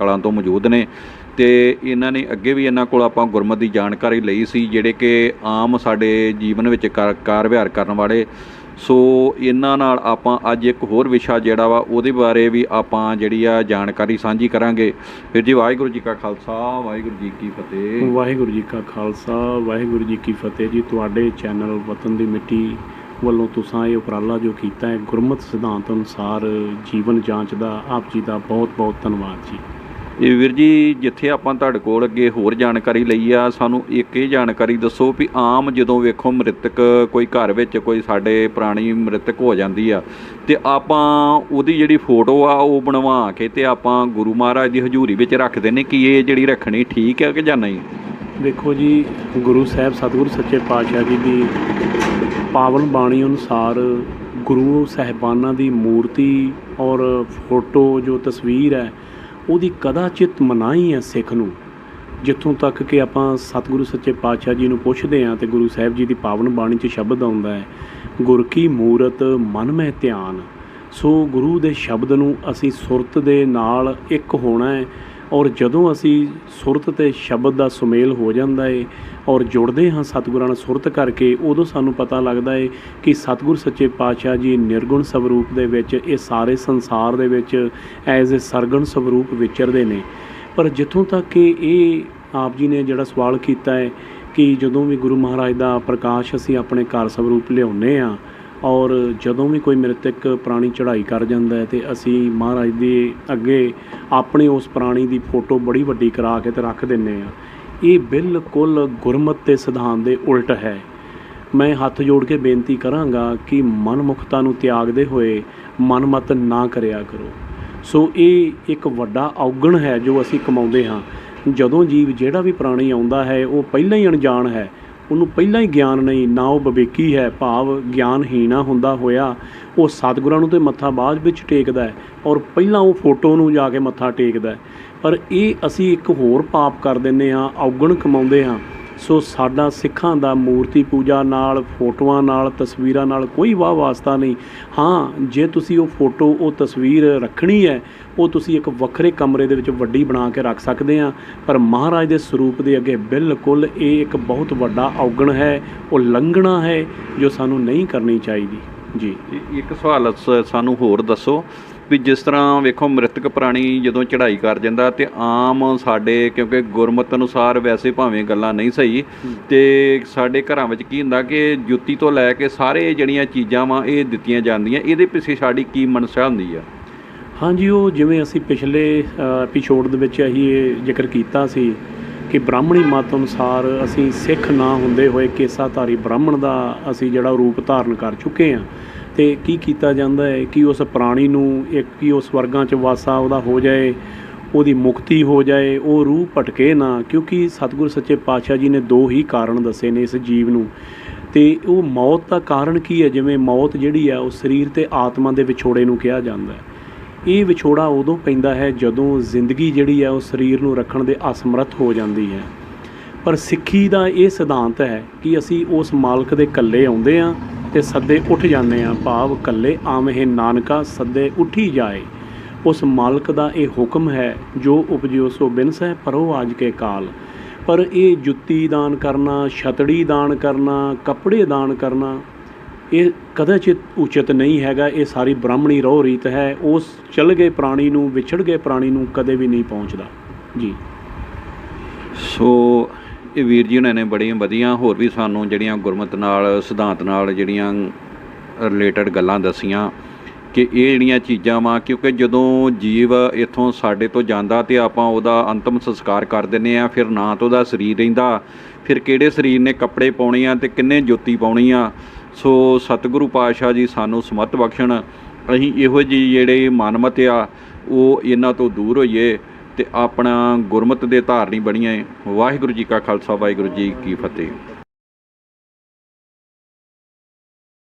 ਕਲਾਂ ਤੋਂ ਮੌਜੂਦ ਨੇ ਤੇ ਇਹਨਾਂ ਨੇ ਅੱਗੇ ਵੀ ਇਹਨਾਂ ਕੋਲ ਆਪਾਂ ਗੁਰਮਤ ਦੀ ਜਾਣਕਾਰੀ ਲਈ ਸੀ ਜਿਹੜੇ ਕਿ ਆਮ ਸਾਡੇ ਜੀਵਨ ਵਿੱਚ ਕਾਰ ਕਾਰ ਵਿਹਾਰ ਕਰਨ ਵਾਲੇ। ਸੋ ਇਹਨਾਂ ਨਾਲ ਆਪਾਂ ਅੱਜ ਇੱਕ ਹੋਰ ਵਿਸ਼ਾ ਜਿਹੜਾ ਵਾ ਉਹਦੇ ਬਾਰੇ ਵੀ ਆਪਾਂ ਜਿਹੜੀ ਆ ਜਾਣਕਾਰੀ ਸਾਂਝੀ ਕਰਾਂਗੇ। ਫਿਰ ਜੀ, ਵਾਹਿਗੁਰੂ ਜੀ ਕਾ ਖਾਲਸਾ, ਵਾਹਿਗੁਰੂ ਜੀ ਕੀ ਫਤਿਹ। ਵਾਹਿਗੁਰੂ ਜੀ ਕਾ ਖਾਲਸਾ, ਵਾਹਿਗੁਰੂ ਜੀ ਕੀ ਫਤਿਹ ਜੀ। ਤੁਹਾਡੇ ਚੈਨਲ ਵਤਨ ਦੀ ਮਿੱਟੀ ਵੱਲੋਂ ਤੁਸੀਂ ਇਹ ਉਪਰਾਲਾ ਜੋ ਕੀਤਾ ਹੈ, ਗੁਰਮਤ ਸਿਧਾਂਤ ਅਨੁਸਾਰ ਜੀਵਨ ਜਾਂਚ ਦਾ ਆਪ ਜੀ ਦਾ ਬਹੁਤ ਬਹੁਤ ਧੰਨਵਾਦ ਜੀ। ਇਹ ਵੀਰ ਜੀ, ਜਿੱਥੇ ਆਪਾਂ ਤੁਹਾਡੇ ਕੋਲ ਅੱਗੇ ਹੋਰ ਜਾਣਕਾਰੀ ਲਈ ਆ, ਸਾਨੂੰ ਇੱਕ ਇਹ ਜਾਣਕਾਰੀ ਦੱਸੋ ਵੀ ਆਮ ਜਦੋਂ ਵੇਖੋ ਮ੍ਰਿਤਕ ਕੋਈ ਘਰ ਵਿੱਚ ਕੋਈ ਸਾਡੇ ਪੁਰਾਣੀ ਮ੍ਰਿਤਕ ਹੋ ਜਾਂਦੀ ਆ, ਤੇ ਆਪਾਂ ਉਹਦੀ ਜਿਹੜੀ ਫੋਟੋ ਆ, ਉਹ ਬਣਵਾ ਕੇ ਤੇ ਆਪਾਂ ਗੁਰੂ ਮਹਾਰਾਜ ਦੀ ਹਜ਼ੂਰੀ ਵਿੱਚ ਰੱਖਦੇ ਨੇ ਕਿ ਇਹ ਜਿਹੜੀ ਰੱਖਣੀ ਠੀਕ ਹੈ ਕਿ ਜਾਂ ਨਹੀਂ? ਦੇਖੋ ਜੀ, ਗੁਰੂ ਸਾਹਿਬ ਸਤਿਗੁਰੂ ਸੱਚੇ ਪਾਤਸ਼ਾਹ ਜੀ ਦੀ ਪਾਵਨ ਬਾਣੀ ਅਨੁਸਾਰ ਗੁਰੂ ਸਾਹਿਬਾਨਾਂ ਦੀ ਮੂਰਤੀ ਔਰ ਫੋਟੋ ਜੋ ਤਸਵੀਰ ਹੈ ਉਹਦੀ ਕਦਾਚਿਤ ਮਨਾਹੀ ਹੈ ਸਿੱਖ ਨੂੰ, ਜਿੱਥੋਂ ਤੱਕ ਕਿ ਆਪਾਂ ਸਤਿਗੁਰੂ ਸੱਚੇ ਪਾਤਸ਼ਾਹ ਜੀ ਨੂੰ ਪੁੱਛਦੇ ਹਾਂ ਤੇ ਗੁਰੂ ਸਾਹਿਬ ਜੀ ਦੀ ਪਾਵਨ ਬਾਣੀ 'ਚ ਸ਼ਬਦ ਆਉਂਦਾ ਹੈ, ਗੁਰ ਕੀ ਮੂਰਤ ਮਨ ਮੈਂ ਧਿਆਨ ਸੋ ਗੁਰੂ ਦੇ ਸ਼ਬਦ ਨੂੰ ਅਸੀਂ ਸੁਰਤ ਦੇ ਨਾਲ ਇੱਕ ਹੋਣਾ ਹੈ ਔਰ ਜਦੋਂ ਅਸੀਂ ਸੁਰਤ ਤੇ ਸ਼ਬਦ ਦਾ ਸੁਮੇਲ ਹੋ ਜਾਂਦਾ ਏ ਔਰ ਜੁੜਦੇ ਹਾਂ ਸਤਿਗੁਰਾਂ ਨਾਲ ਸੁਰਤ ਕਰਕੇ, ਉਦੋਂ ਸਾਨੂੰ ਪਤਾ ਲੱਗਦਾ ਹੈ ਕਿ ਸਤਿਗੁਰ ਸੱਚੇ ਪਾਤਸ਼ਾਹ ਜੀ ਨਿਰਗੁਣ ਸਵਰੂਪ ਦੇ ਵਿੱਚ, ਇਹ ਸਾਰੇ ਸੰਸਾਰ ਦੇ ਵਿੱਚ ਐਜ਼ ਅ ਸਰਗਣ ਸਵਰੂਪ ਵਿਚਰਦੇ ਨੇ। ਪਰ ਜਿੱਥੋਂ ਤੱਕ ਕਿ ਇਹ ਆਪ ਜੀ ਨੇ ਜਿਹੜਾ ਸਵਾਲ ਕੀਤਾ ਹੈ ਕਿ ਜਦੋਂ ਵੀ ਗੁਰੂ ਮਹਾਰਾਜ ਦਾ ਪ੍ਰਕਾਸ਼ ਅਸੀਂ ਆਪਣੇ ਘਰ ਸਵਰੂਪ ਲਿਆਉਂਦੇ ਆ ਔਰ ਜਦੋਂ ਵੀ ਕੋਈ ਮ੍ਰਿਤਕ ਪ੍ਰਾਣੀ ਚੜ੍ਹਾਈ ਕਰ ਜਾਂਦਾ ਹੈ ਤੇ ਅਸੀਂ ਮਹਾਰਾਜ ਦੇ ਅੱਗੇ ਆਪਣੇ ਉਸ ਪ੍ਰਾਣੀ ਦੀ ਫੋਟੋ ਬੜੀ ਵੱਡੀ ਕਰਾ ਕੇ ਤੇ ਰੱਖ ਦਿੰਨੇ ਆ ਇਹ ਬਿਲਕੁਲ ਗੁਰਮਤ ਤੇ ਸਿਧਾਂਤ ਦੇ ਉਲਟ ਹੈ। ਮੈਂ ਹੱਥ ਜੋੜ ਕੇ ਬੇਨਤੀ ਕਰਾਂਗਾ ਕਿ ਮਨਮੁਖਤਾ ਨੂੰ ਤਿਆਗਦੇ ਹੋਏ ਮਨਮਤ ਨਾ ਕਰਿਆ ਕਰੋ। ਸੋ ਇਹ ਇੱਕ ਵੱਡਾ ਔਗਣ ਹੈ ਜੋ ਅਸੀਂ ਕਮਾਉਂਦੇ ਹਾਂ। ਜਦੋਂ ਜੀਵ ਜਿਹੜਾ ਵੀ ਪ੍ਰਾਣੀ ਆਉਂਦਾ ਹੈ, ਉਹ ਪਹਿਲਾਂ ਹੀ ਅਣਜਾਣ ਹੈ। ਉਹਨੂੰ ਪਹਿਲਾਂ ਹੀ ਗਿਆਨ ਨਹੀਂ, ਨਾ ਉਹ ਵਿਵੇਕੀ ਹੈ, ਭਾਵ ਗਿਆਨਹੀਣਾ ਹੁੰਦਾ ਹੋਇਆ। ਉਹ ਸਤਿਗੁਰਾਂ ਨੂੰ ਤੇ ਮੱਥਾ ਬਾਅਦ ਵਿੱਚ ਟੇਕਦਾ ਔਰ ਪਹਿਲਾਂ ਉਹ ਫੋਟੋ ਨੂੰ ਜਾ ਕੇ ਮੱਥਾ ਟੇਕਦਾ ਪਰ ਇਹ ਅਸੀਂ ਇੱਕ ਹੋਰ ਪਾਪ ਕਰ ਦਿੰਨੇ ਹਾਂ, ਔਗਣ ਕਮਾਉਂਦੇ ਹਾਂ। ਸੋ ਸਾਡਾ ਸਿੱਖਾਂ ਦਾ ਮੂਰਤੀ ਪੂਜਾ ਨਾਲ, ਫੋਟੋਆਂ ਨਾਲ, ਤਸਵੀਰਾਂ ਨਾਲ ਕੋਈ ਵਾਹ ਵਾਸਤਾ ਨਹੀਂ। ਹਾਂ, ਜੇ ਤੁਸੀਂ ਉਹ ਫੋਟੋ, ਉਹ ਤਸਵੀਰ ਰੱਖਣੀ ਹੈ, ਉਹ ਤੁਸੀਂ ਇੱਕ ਵੱਖਰੇ ਕਮਰੇ ਦੇ ਵਿੱਚ ਵੱਡੀ ਬਣਾ ਕੇ ਰੱਖ ਸਕਦੇ ਆ ਪਰ ਮਹਾਰਾਜ ਦੇ ਸਰੂਪ ਦੇ ਅੱਗੇ ਬਿਲਕੁਲ ਇਹ ਇੱਕ ਬਹੁਤ ਵੱਡਾ ਔਗਣ ਹੈ, ਉਹ ਲੰਘਣਾ ਹੈ, ਜੋ ਸਾਨੂੰ ਨਹੀਂ ਕਰਨੀ ਚਾਹੀਦੀ। ਜੀ। ਇੱਕ ਸਵਾਲ ਸ- ਸਾਨੂੰ ਹੋਰ ਦੱਸੋ ਵੀ ਜਿਸ ਤਰ੍ਹਾਂ ਵੇਖੋ ਮ੍ਰਿਤਕ ਪ੍ਰਾਣੀ ਜਦੋਂ ਚੜ੍ਹਾਈ ਕਰ ਜਾਂਦਾ ਤੇ ਆਮ ਸਾਡੇ ਕਿਉਂਕਿ ਗੁਰਮਤ ਅਨੁਸਾਰ ਵੈਸੇ ਭਾਵੇਂ ਗੱਲਾਂ ਨਹੀਂ ਸਹੀ ਤੇ ਸਾਡੇ ਘਰਾਂ ਵਿੱਚ ਕੀ ਹੁੰਦਾ ਕਿ ਜੁੱਤੀ ਤੋਂ ਲੈ ਕੇ ਸਾਰੇ ਜਿਹੜੀਆਂ ਚੀਜ਼ਾਂ ਵਾ ਇਹ ਦਿੱਤੀਆਂ ਜਾਂਦੀਆਂ ਇਹਦੇ ਪਿੱਛੇ ਸਾਡੀ ਕੀ ਮਨਸਾ ਹੁੰਦੀ ਆ? ਹਾਂਜੀ ਉਹ ਜਿਵੇਂ ਅਸੀਂ ਪਿਛਲੇ ਐਪੀਸੋਡ ਦੇ ਵਿੱਚ ਅਸੀਂ ਇਹ ਜ਼ਿਕਰ ਕੀਤਾ ਸੀ ਕਿ ਬ੍ਰਾਹਮਣੀ ਮਤ ਅਨੁਸਾਰ ਅਸੀਂ ਸਿੱਖ ਨਾ ਹੁੰਦੇ ਹੋਏ ਕੇਸਾਧਾਰੀ ਬ੍ਰਾਹਮਣ ਦਾ ਅਸੀਂ ਜਿਹੜਾ ਰੂਪ ਧਾਰਨ ਕਰ ਚੁੱਕੇ ਹਾਂ ਤੇ ਕੀ ਕੀਤਾ ਜਾਂਦਾ ਹੈ ਕਿ ਉਸ ਪ੍ਰਾਣੀ ਨੂੰ ਇੱਕ ਕੀ ਉਸ ਵਰਗਾਂ 'ਚ ਵਾਸਾ ਉਹਦਾ ਹੋ ਜਾਏ, ਉਹਦੀ ਮੁਕਤੀ ਹੋ ਜਾਏ, ਉਹ ਰੂਹ ਭਟਕੇ ਨਾ, ਕਿਉਂਕਿ ਸਤਿਗੁਰ ਸੱਚੇ ਪਾਤਸ਼ਾਹ ਜੀ ਨੇ ਦੋ ਹੀ ਕਾਰਨ ਦੱਸੇ ਨੇ ਇਸ ਜੀਵ ਨੂੰ। ਤੇ ਉਹ ਮੌਤ ਦਾ ਕਾਰਨ ਕੀ ਹੈ? ਜਿਵੇਂ ਮੌਤ ਜਿਹੜੀ ਹੈ, ਉਹ ਸਰੀਰ ਤੇ ਆਤਮਾ ਦੇ ਵਿਛੋੜੇ ਨੂੰ ਕਿਹਾ ਜਾਂਦਾ ਹੈ। ਇਹ ਵਿਛੋੜਾ ਉਦੋਂ ਪੈਂਦਾ ਹੈ ਜਦੋਂ ਜ਼ਿੰਦਗੀ ਜਿਹੜੀ ਹੈ, ਉਹ ਸਰੀਰ ਨੂੰ ਰੱਖਣ ਦੇ ਅਸਮਰੱਥ ਹੋ ਜਾਂਦੀ ਹੈ। ਪਰ ਸਿੱਖੀ ਦਾ ਇਹ ਸਿਧਾਂਤ ਹੈ ਕਿ ਅਸੀਂ ਉਸ ਮਾਲਕ ਦੇ ਕੱਲੇ ਆਉਂਦੇ ਆ ਤੇ ਸੱਦੇ ਉੱਠ ਜਾਂਦੇ ਆ, ਭਾਵ ਕੱਲੇ ਆਵਹਿ ਨਾਨਕਾ ਸੱਦੇ ਉੱਠੀ ਜਾਏ। ਉਸ ਮਾਲਕ ਦਾ ਇਹ ਹੁਕਮ ਹੈ, ਜੋ ਉਪਜਿਓ ਸੋ ਬਿਨਸ ਹੈ ਪਰੋ ਆਜ ਕੇ ਕਾਲ। ਪਰ ਇਹ ਜੁੱਤੀ ਦਾਨ ਕਰਨਾ, ਛਤੜੀ ਦਾਨ ਕਰਨਾ, ਕੱਪੜੇ ਦਾਨ ਕਰਨਾ, ਇਹ ਕਦਾਚਿਤ ਉਚਿਤ ਨਹੀਂ ਹੈਗਾ, ਇਹ ਸਾਰੀ ਬ੍ਰਾਹਮਣੀ ਰੋਹ ਰੀਤ ਹੈ। ਉਸ ਚਲ ਗਏ ਪ੍ਰਾਣੀ ਨੂੰ, ਵਿਛੜ ਗਏ ਪ੍ਰਾਣੀ ਨੂੰ ਕਦੇ ਵੀ ਨਹੀਂ ਪਹੁੰਚਦਾ। ਜੀ। ਸੋ ਇਹ ਵੀਰ ਜੀ ਉਹਨਾਂ ਨੇ ਬੜੀਆਂ ਵਧੀਆ, ਹੋਰ ਵੀ ਸਾਨੂੰ ਜਿਹੜੀਆਂ ਗੁਰਮਤ ਨਾਲ, ਸਿਧਾਂਤ ਨਾਲ ਜਿਹੜੀਆਂ ਰਿਲੇਟਡ ਗੱਲਾਂ ਦੱਸੀਆਂ ਕਿ ਇਹ ਜਿਹੜੀਆਂ ਚੀਜ਼ਾਂ ਵਾ, ਕਿਉਂਕਿ ਜਦੋਂ ਜੀਵ ਇੱਥੋਂ ਸਾਡੇ ਤੋਂ ਜਾਂਦਾ ਤੇ ਆਪਾਂ ਉਹਦਾ ਅੰਤਮ ਸੰਸਕਾਰ ਕਰ ਦਿੰਨੇ ਆ ਫਿਰ ਨਾ ਤਾਂ ਉਹਦਾ ਸਰੀਰ ਰਹਿੰਦਾ, ਫਿਰ ਕਿਹੜੇ ਸਰੀਰ ਨੇ ਕੱਪੜੇ ਪਾਉਣੇ ਆ ਤੇ ਕਿੰਨੇ ਜੁੱਤੀ ਪਾਉਣੀ ਆ। ਸੋ ਸਤਿਗੁਰੂ ਪਾਤਸ਼ਾਹ ਜੀ ਸਾਨੂੰ ਸਮਤ ਬਖਸ਼ਣ, ਅਸੀਂ ਇਹੋ ਜਿਹੇ ਜਿਹੜੇ ਮਨਮਤ ਆ, ਉਹ ਇਹਨਾਂ ਤੋਂ ਦੂਰ ਹੋਈਏ। ਤੇ ਆਪਣਾ ਗੁਰਮਤ ਦੇ ਧਾਰਨੀ ਬਣੀਏ ਵਾਹਿਗੁਰੂ ਜੀ ਕਾ ਖਾਲਸਾ ਵਾਹਿਗੁਰੂ ਜੀ ਕੀ ਫਤਿਹ।